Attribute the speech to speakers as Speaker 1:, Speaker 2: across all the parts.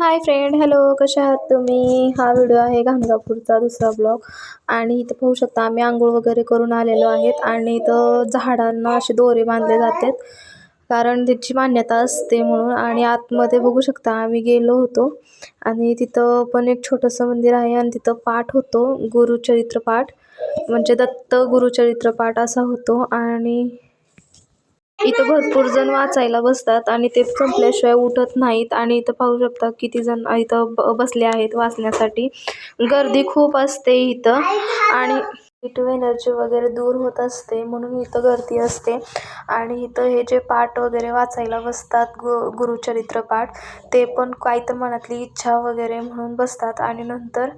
Speaker 1: Hi friend hello कशा आहात तुम्ही? हा व्हिडिओ आहे गाणगापूरचा दुसरा ब्लॉग आणि इथं पाहू शकता आम्ही आंघोळ वगैरे करून आलेलो आहेत आणि इथं झाडांना असे दोरे बांधले जातात. कारण त्याची मान्यता असते म्हणून आणि आतमध्ये बघू शकता आम्ही गेलो होतो. आणि तिथं पण एक छोटंसं मंदिर आहे आणि तिथं पाठ होतो गुरुचरित्र पाठ म्हणजे दत्त गुरुचरित्र पाठ असा होतो आणि इथं भरपूर जण वाचायला बसतात आणि ते संपल्याशिवाय उठत नाहीत. आणि इथं पाहू शकता किती जण इथं ब बसले आहेत वाचण्यासाठी. गर्दी खूप असते इथं. आणि निगेटिव्ह एनर्जी वगैरे दूर होत असते म्हणून इथं गर्दी असते. आणि इथं हे जे पाठ वगैरे वाचायला बसतात गु गुरुचरित्र पाठ ते पण काही तर मनातली इच्छा वगैरे म्हणून बसतात. आणि नंतर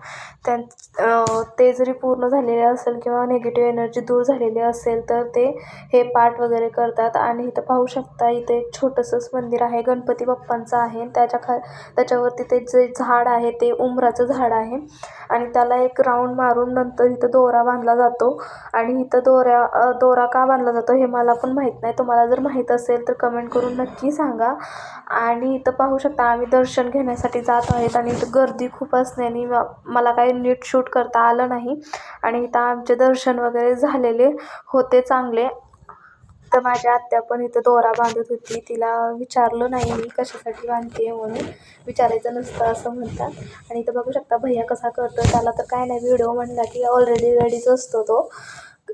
Speaker 1: त्यां ते जरी पूर्ण झालेले असेल किंवा निगेटिव्ह एनर्जी दूर झालेली असेल तर ते हे पाठ वगैरे करतात. आणि इथं पाहू शकता इथे एक छोटंसंच मंदिर आहे. गणपती बाप्पांचं आहे. त्याच्या खा त्याच्यावरती ते जे झाड आहे ते उमराचं झाड आहे. आणि त्याला एक राऊंड मारून नंतर इथं दोरा बांधला जातो. आणि इथं दोऱ्या दोरा का बांधला जातो हे मला पण माहीत नाही. तुम्हाला जर माहीत असेल तर कमेंट करून नक्की सांगा. आणि इथं पाहू शकता आम्ही दर्शन घेण्यासाठी जात आहेत आणि इथं गर्दी खूप असल्याने मला काही नीट शूट करता आलं नाही. आणि इथं आमचे दर्शन वगैरे झालेले होते चांगले. तर माझ्या आत्या पण इथं दोरा बांधत होती. तिला विचारलं नाही मी कशासाठी बांधते? म्हणून विचारायचं नसतं असं म्हणतात. आणि इथं बघू शकता भैया कसा करतो त्याला तर काय नाही व्हिडिओ म्हणला की ऑलरेडी रेडीच असतो तो.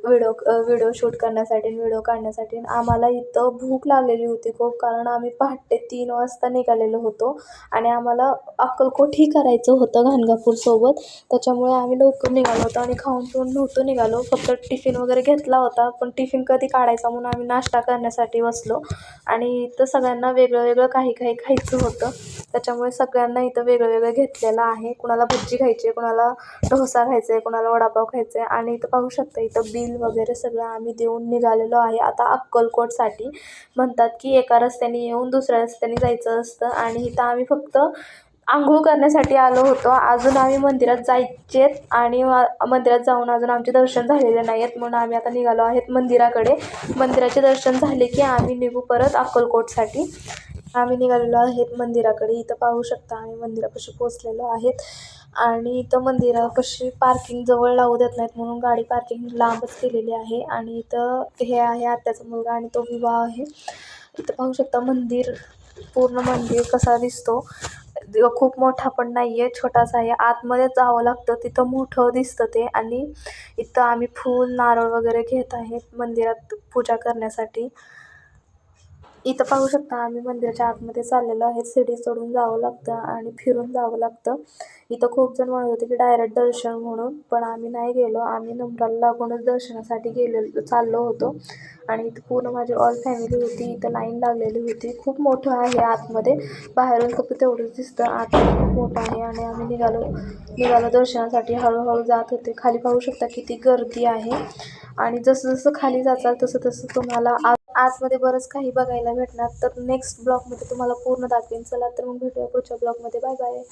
Speaker 1: व्हिडिओ व्हिडिओ शूट करण्यासाठी व्हिडिओ काढण्यासाठी. आम्हाला इथं भूक लागलेली होती खूप कारण आम्ही पहाटे तीन वाजता निघालेलो होतो. आणि आम्हाला अक्कलकोटही करायचं होतं घाणगापूरसोबत त्याच्यामुळे आम्ही लवकर निघालो होतो आणि खाऊन पिऊन नव्हतो निघालो. फक्त टिफिन वगैरे घेतला होता पण टिफिन कधी काढायचा म्हणून आम्ही नाश्ता करण्यासाठी बसलो. आणि इथं सगळ्यांना वेगळं वेगळं काही काही खायचं होतं. त्याच्यामुळे सगळ्यांना इथं वेगळं वेगळं घेतलेलं आहे. कुणाला भज्जी खायची आहे कुणाला डोसा खायचा आहे कुणाला वडापाव खायचा आहे. आणि इथं पाहू शकता इथं बिल वगैरे सगळं आम्ही देऊन निघालेलो आहे. आता अक्कलकोटसाठी म्हणतात की एका रस्त्याने येऊन दुसऱ्या रस्त्याने जायचं असतं आणि इथं आम्ही फक्त आंघोळ करण्यासाठी आलो होतो. अजून आम्ही मंदिरात जायचेत आणि मंदिरात जाऊन अजून आमचे दर्शन झालेले नाही आहेत म्हणून आम्ही आता निघालो आहेत मंदिराकडे. मंदिराचे दर्शन झाले की आम्ही निघू परत अक्कलकोटसाठी. आम्ही निघालेलो आहेत मंदिराकडे. इथं पाहू शकता आम्ही मंदिरापाशी पोचलेलो आहेत. आणि इथं मंदिरापाशी पार्किंग जवळ लावू देत नाहीत म्हणून गाडी पार्किंग लांबच केलेली आहे. आणि इथं हे आहे आत्याचा मुलगा आणि तो विवाह आहे. इथं पाहू शकता मंदिर पूर्ण मंदिर कसा दिसतो. खूप मोठा पण नाही आहे छोटासा आहे. आतमध्ये जावं लागतं तिथं मोठं दिसतं ते. आणि इथं आम्ही फूल नारळ वगैरे घेत आहेत मंदिरात पूजा करण्यासाठी. इथं पाहू शकता आम्ही मंदिराच्या आतमध्ये चाललेलो आहे. सीडी चढून जावं लागतं आणि फिरून जावं लागतं. इथं खूप जण म्हणत होते की डायरेक्ट दर्शन म्हणून पण आम्ही नाही गेलो. आम्ही नंबराला लागूनच दर्शनासाठी गेलेलो चाललो होतो. आणि इथं पूर्ण माझी ऑल फॅमिली होती. इथं लाईन लागलेली होती. खूप मोठं आहे आतमध्ये. बाहेरून फक्त तेवढंच दिसतं. आत खूप मोठं आहे आणि आम्ही निघालो निघालो दर्शनासाठी. हळूहळू जात होते. खाली पाहू शकता किती गर्दी आहे. आणि जसं जसं खाली जाचाल तसं तसं तुम्हाला आ आतमध्ये बरंच काही बघायला भेटणार. तर नेक्स्ट ब्लॉगमध्ये तुम्हाला पूर्ण दाखवेन. चला तर मग भेटूया पुढच्या ब्लॉगमध्ये बाय बाय